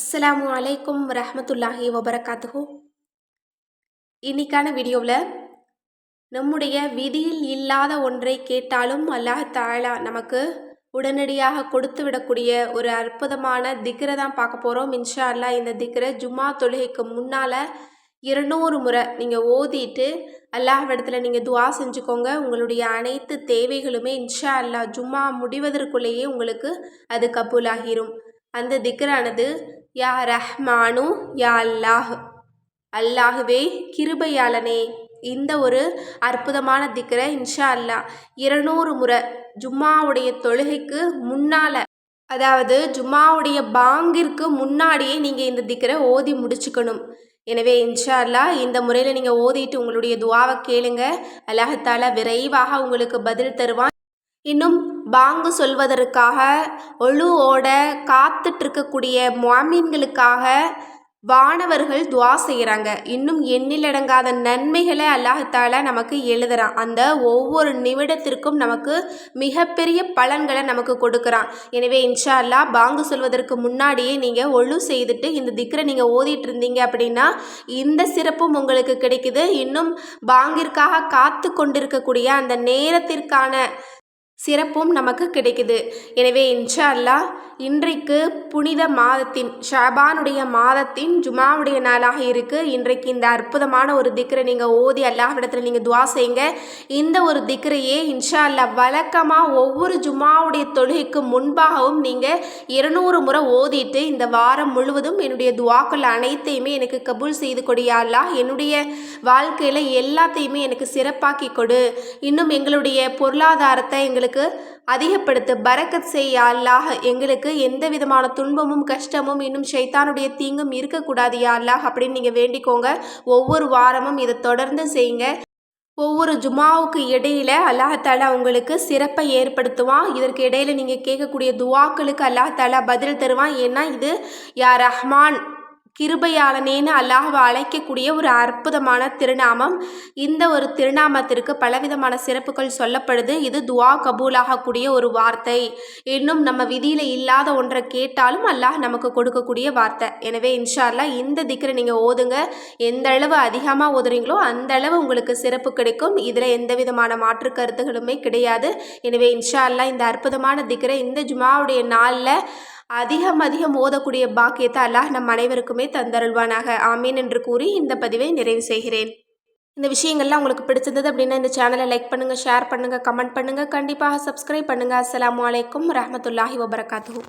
அஸ்ஸலாமு அலைக்கும் ரஹமத்துல்லாஹி வபரகாத்துஹு. இன்னைக்கான வீடியோவில் நம்முடைய விதியில் இல்லாத ஒன்றை கேட்டாலும் அல்லாஹ் தாலா நமக்கு உடனடியாக கொடுத்து விடக்கூடிய ஒரு அற்புதமான திக்கரை தான் பார்க்க போகிறோம் இன்ஷா அல்லாஹ் இந்த திக்கரை ஜும்மா தொழுகைக்கு முன்னால் இருநூறு முறை நீங்கள் ஓதிட்டு அல்லாஹ்விடத்தில் நீங்கள் துவா செஞ்சுக்கோங்க. உங்களுடைய அனைத்து தேவைகளுமே இன்ஷா அல்லாஹ் ஜும்மா முடிவதற்குள்ளேயே உங்களுக்கு அது கபூலாகிரும். அந்த திக்கரானது யா ரஹ்மானு யா அல்லாஹ். அல்லாஹுவே கிருபையாளனே. இந்த ஒரு அற்புதமான திக்கரை இன்ஷா அல்லாஹ். இருநூறு முறை ஜும்மாவுடைய தொழுகைக்கு முன்னால் அதாவது ஜும்மாவுடைய பாங்கிற்கு முன்னாடியே நீங்கள் இந்த திக்கரை ஓதி முடிச்சுக்கணும். எனவே இன்ஷா அல்லாஹ் இந்த முறையில் நீங்கள் ஓதிட்டு உங்களுடைய துவாவை கேளுங்க. அல்லாஹத்தால விரைவாக உங்களுக்கு பதில் தருவான். இன்னும் பாங்கு சொல்வதற்காக ஒழுவோட காத்துட்ருக்கக்கூடிய மாமீன்களுக்காக வானவர்கள் துவா செய்கிறாங்க இன்னும் எண்ணிலடங்காத நன்மைகளை அல்லாஹால நமக்கு எழுதுறான். அந்த ஒவ்வொரு நிமிடத்திற்கும் நமக்கு மிகப்பெரிய பலன்களை நமக்கு கொடுக்குறான். எனவே இன்ஷா அல்லா பாங்கு சொல்வதற்கு முன்னாடியே நீங்கள் ஒழு செய்துட்டு இந்த திக்கரை நீங்கள் ஓதிட்டு இருந்தீங்க அப்படின்னா இந்த சிறப்பும் உங்களுக்கு கிடைக்குது. இன்னும் பாங்கிற்காக காத்து கொண்டிருக்கக்கூடிய அந்த நேரத்திற்கான சிறப்பும் நமக்கு கிடைக்குது. எனவே இன்ஷா அல்லாஹ் இன்றைக்கு புனித மாதத்தின் ஷாபானுடைய மாதத்தின் ஜுமாவுடைய நாளாக இருக்குது இன்றைக்கு இந்த அற்புதமான ஒரு திக்கரை நீங்கள் ஓதி அல்லாஹிடத்தில் நீங்கள் துவா செய்யுங்க. இந்த ஒரு திக்கரையே இன்ஷா அல்லா வழக்கமாக ஒவ்வொரு ஜுமாவுடைய தொழுகைக்கு முன்பாகவும் நீங்கள் இருநூறு முறை ஓதிட்டு இந்த வாரம் முழுவதும் என்னுடைய துவாக்கள் அனைத்தையுமே எனக்கு கபூல் செய்து கொடியா அல்லாஹ். என்னுடைய வாழ்க்கையில் எல்லாத்தையுமே எனக்கு சிறப்பாக்கி கொடு. இன்னும் எங்களுடைய பொருளாதாரத்தை எங்களுக்கு அதிகப்படுத்து பறக்கத் செய்ய அல்லாஹ் எங்களுக்கு எந்த விதமான துன்பமும் கஷ்டமும் இன்னும் ஷைத்தானுடைய தீங்கும் இருக்கக்கூடாது யா அல்லாஹ் அப்படின்னு நீங்கள் வேண்டிக்கோங்க. ஒவ்வொரு வாரமும் இதை தொடர்ந்து செய்யுங்க. ஒவ்வொரு ஜுமாவுக்கு இடையில அல்லாஹாலா உங்களுக்கு சிறப்பை ஏற்படுத்துவான். இதற்கு இடையில நீங்கள் கேட்கக்கூடிய துவாக்களுக்கு அல்லாஹாலா பதில் தருவான். ஏன்னா இது யா ரஹ்மான் கிருபையாளனேன்னு அல்லாஹவை அழைக்கக்கூடிய ஒரு அற்புதமான திருநாமம். இந்த ஒரு திருநாமத்திற்கு பலவிதமான சிறப்புகள் சொல்லப்படுது. இது துவா கபூலாகக்கூடிய ஒரு வார்த்தை. இன்னும் நம்ம விதியில் இல்லாத ஒன்றை கேட்டாலும் அல்லாஹ் நமக்கு கொடுக்கக்கூடிய வார்த்தை. எனவே இன்ஷால்லா இந்த திக்கரை நீங்கள் ஓதுங்க. எந்த அளவு அதிகமாக ஓதுறீங்களோ அந்த அளவு உங்களுக்கு சிறப்பு கிடைக்கும். இதில் எந்த விதமான மாற்று கருத்துகளுமே கிடையாது. எனவே இன்ஷா அல்லா இந்த அற்புதமான திக்கரை இந்த ஜுமாவுடைய நாளில் அதிகம் அதிகம் ஓதக்கூடிய பாக்கியத்தை அல்லாஹ் நம் அனைவருக்குமே தந்தருள்வானாக. ஆமீன் என்று கூறி இந்த பதிவை நிறைவு செய்கிறேன். இந்த விஷயங்கள்லாம் உங்களுக்கு பிடிச்சிருந்தது அப்படின்னா இந்த சேனலை லைக் பண்ணுங்கள் ஷேர் பண்ணுங்கள் கமெண்ட் பண்ணுங்கள் கண்டிப்பாக சப்ஸ்கிரைப் பண்ணுங்கள் அஸ்லாம் வலைக்கம் ரஹமத்துல்லாஹி வபரகாத்து